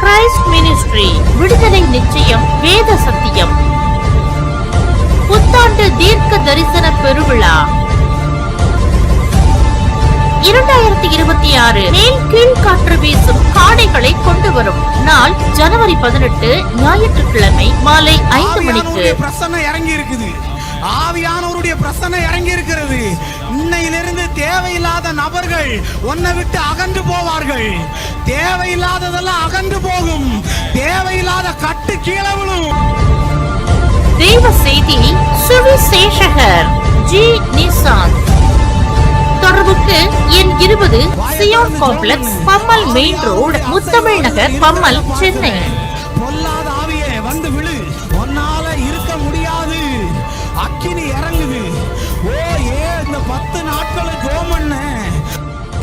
Christ ministry விடுதலை நிச்சயம் வேத சத்தியம். புத்தாண்டு தீர்க்க தரிசன பெருவிழா. இரண்டாயிரத்தி இருபத்தி ஆறு மேல் கீழ் காற்று வீசும் காடைகளை கொண்டு வரும். நாள் ஜனவரி பதினெட்டு ஞாயிற்றுக்கிழமை மாலை ஐந்து மணிக்கு. பிரசன்னம் இறங்கி இருக்குது ஆவியானவருடைய பிரசனை இறங்கி இருக்கிறது இன்னையிலிருந்து தேவையில்லாத நபர்கள் உன்னை விட்டு அகன்று போவார்கள். தேவையில்லாததெல்லாம் அகன்று போகும். தேவையில்லாத கட்டு கீழே விழும். தெய்வ செய்தி சுவிசேஷகர் ஜி நிசாந்த் தொடர்புக்கு எண் இருபது Zion complex Pammal main road Muthamizh Nagar Pammal Chennai.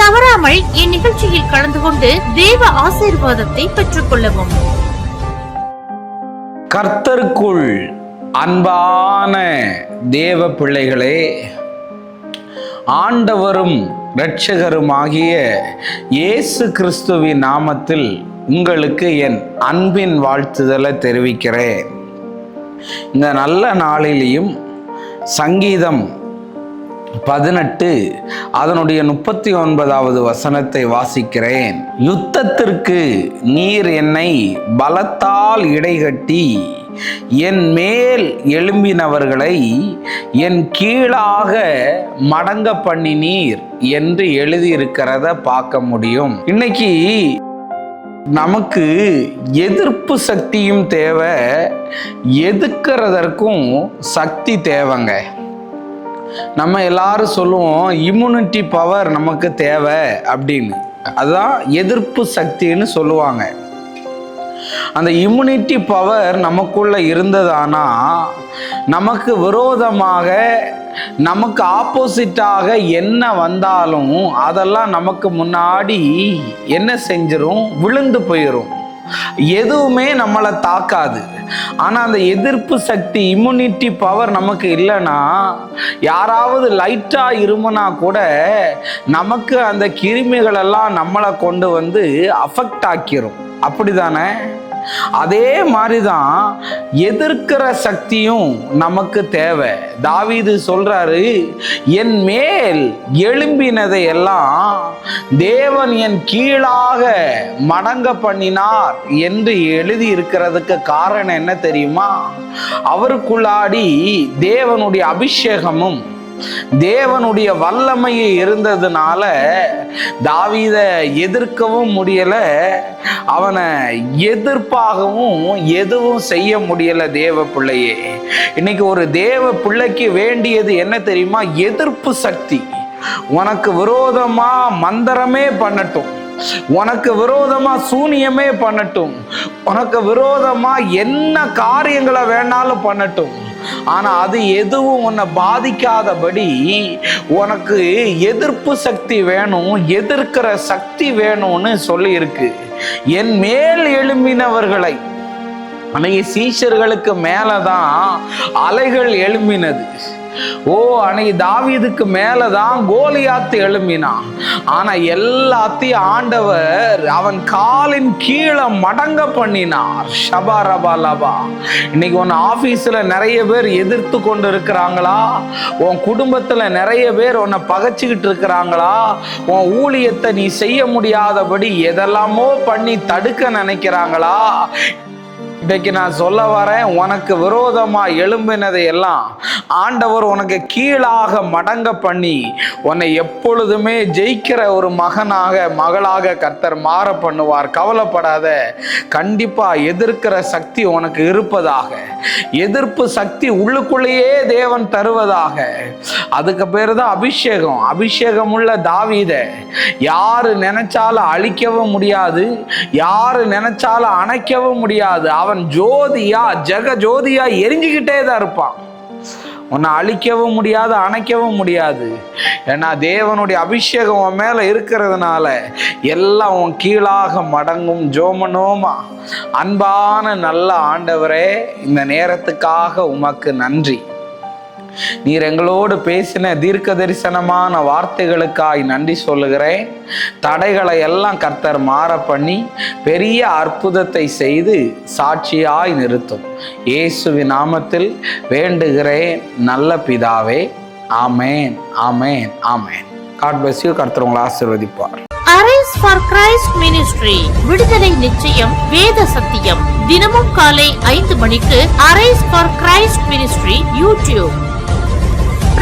தவறாமல் இந்நிகழ்ச்சியில் கலந்து கொண்டு தேவ ஆசீர்வாதத்தை பெற்றுக் கொள்ளவும் கர்த்தருக்குள் அன்பான தேவ பிள்ளைகளே ஆண்டவரும் இரட்சகருமாகிய இயேசு கிறிஸ்துவின் நாமத்தில் உங்களுக்கு என் அன்பின் வாழ்த்துதலை தெரிவிக்கிறேன். இந்த நல்ல நாளிலேயும் சங்கீதம் பதினெட்டு அதனுடைய முப்பத்தி ஒன்பதாவது வசனத்தை வாசிக்கிறேன். யுத்தத்திற்கு நீர் என்னை பலத்தால் இடைகட்டி என் மேல் எழும்பினவர்களை என் கீழாக மடங்க பண்ணினீர் என்று எழுதியிருக்கிறத பார்க்க முடியும். இன்னைக்கு நமக்கு எதிர்ப்பு சக்தியும் தேவை எதுக்கிறதற்கும் சக்தி தேவைங்க. நம்ம எல்லாரும் சொல்லுவோம் இம்யூனிட்டி பவர் நமக்கு தேவை அப்படின்னு. அதுதான் எதிர்ப்பு சக்தின்னு சொல்லுவாங்க. அந்த இம்யூனிட்டி பவர் நமக்குள்ள இருந்ததானா நமக்கு விரோதமாக நமக்கு ஆப்போசிட்டாக என்ன வந்தாலும் அதெல்லாம் நமக்கு முன்னாடி என்ன செஞ்சிடும் விழுந்து போயிடும் எதுவுமே நம்மளை தாக்காது. ஆனால் அந்த எதிர்ப்பு சக்தி இம்யூனிட்டி பவர் நமக்கு இல்லைன்னா யாராவது லைட்டாக இருமுனா கூட நமக்கு அந்த கிருமிகளெல்லாம் நம்மளை கொண்டு வந்து அஃபெக்ட் ஆக்கிரும். அப்படிதானே? அதே மாதிரி தான் எதிர்க்கிற சக்தியும் நமக்கு தேவை. தாவிது சொல்றாரு என் மேல் எழும்பினதை எல்லாம் தேவன் என் கீழாக மடங்க பண்ணினார் என்று எழுதி இருக்கிறதுக்கு காரணம் என்ன தெரியுமா? அவருக்குள்ளாடி தேவனுடைய அபிஷேகமும் தேவனுடைய வல்லமை இருந்ததுனால தாவீத எதிர்க்கவும் முடியல அவனை எதிர்ப்பாகவும் எதுவும் செய்ய முடியல தேவ பிள்ளையே. இன்னைக்கு ஒரு தேவ பிள்ளைக்கு வேண்டியது என்ன தெரியுமா? எதிர்ப்பு சக்தி. உனக்கு விரோதமா மந்திரமே பண்ணட்டும். உனக்கு விரோதமா சூனியமே பண்ணட்டும். உனக்கு விரோதமா என்ன காரியங்களை வேணாலும் பண்ணட்டும். ஆனா அது எதுவும் உன்னை பாதிக்காதபடி உனக்கு எதிர்ப்பு சக்தி வேணும் எதிர்க்கிற சக்தி வேணும்னு சொல்லியிருக்கு. என் மேல் எழும்பினவர்களை அன்னைக்கு சீஷர்களுக்கு மேலதான் அலைகள் எழும்பினது. ஓ அன்னைக்கு தாவீதுக்கு மேலதான் கோலியாத்து எழும்பினான். ஆனா எல்லாத்தையும் ஆண்டவர் அவன் காலின் கீழே மடங்க பண்ணினார். ஷபா ரபா லபா. இன்னைக்கு உன் ஆபீஸ்ல நிறைய பேர் எதிர்த்து கொண்டு இருக்கிறாங்களா உன் குடும்பத்துல நிறைய பேர் உன்னை பகைச்சிக்கிட்டு இருக்கிறாங்களா? உன் ஊழியத்தை நீ செய்ய முடியாதபடி எதெல்லாமோ பண்ணி தடுக்க நினைக்கிறாங்களா? இன்றைக்கு நான் சொல்ல வரேன் உனக்கு விரோதமா எழும்பினதை எல்லாம் ஆண்டவர் உனக்கு கீழாக மடங்க பண்ணி உன்னை எப்பொழுதுமே ஜெயிக்கிற ஒரு மகனாக மகளாக கர்த்தர் மாற பண்ணுவார். கவலைப்படாத. கண்டிப்பாக எதிர்க்கிற சக்தி உனக்கு இருப்பதாக. எதிர்ப்பு சக்தி உள்ளுக்குள்ளேயே தேவன் தருவதாக. அதுக்கு பேர் தான் அபிஷேகம். அபிஷேகம் உள்ள தாவீத யாரு நினைச்சாலும் அழிக்கவும் முடியாது யாரு நினைச்சாலும் அணைக்கவும் முடியாது அவன் ஜோதியா ஜெக ஜோதியா எரிஞ்சுக்கிட்டே தான் இருப்பான். உன்னை அழிக்கவும் முடியாது அணைக்கவும் முடியாது. ஏன்னா தேவனுடைய அபிஷேகம் உன் மேலே இருக்கிறதுனால எல்லாம் உன் கீழாக மடங்கும் ஜோமனோமா. அன்பான நல்ல ஆண்டவரே இந்த நேரத்துக்காக உமக்கு நன்றி. நீர் எங்களோடு பேசின தீர்க்க தரிசனமான வார்த்தைகளுக்காய் நன்றி சொல்லுகிறேன். தடைகளை எல்லாம் கர்த்தர் மாற பண்ணி பெரிய அற்புதத்தை செய்து சாட்சியாய் நிறுத்தும். இயேசுவின் நாமத்தில் வேண்டுகிறேன் நல்ல பிதாவே. Amen amen amen. God bless you கர்த்தர் உங்களை அரைஸ் ஃபார் கிரைஸ்ட் மினிஸ்ட்ரி விடுதலை நிச்சயம் வேத சத்தியம். தினமும் காலை ஐந்து மணிக்கு arise for Christ ministry YouTube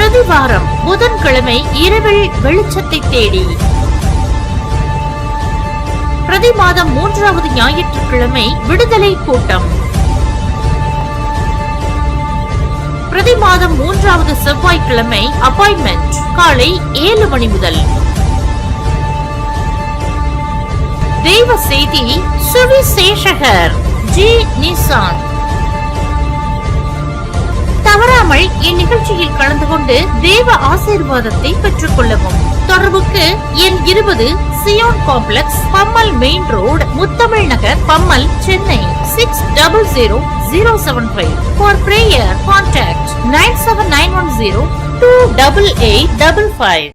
பிரதி வாரம் புதன்கிழமை இரவில் வெளிச்சத்தை தேடி. பிரதி மாதம் மூன்றாவது ஞாயிற்றுக்கிழமை விடுதலை கூட்டம். பிரதி மாதம் மூன்றாவது செவ்வாய்க்கிழமை அப்பாயின்மெண்ட் காலை ஏழு மணி முதல். தெய்வ செய்தி சுவிசேஷகர் ஜி நிசான். தவறாமல் இந்நிகழ்ச்சியில் கலந்து கொண்டு தேவ ஆசீர்வாதத்தை பெற்றுக் கொள்ளவும் தொடர்புக்கு எண் இருபது Zion complex Pammal main road Muthamizh Nagar Pammal Chennai. Six double zero zero seven five for prayer contact nine seven nine one zero two double eight double five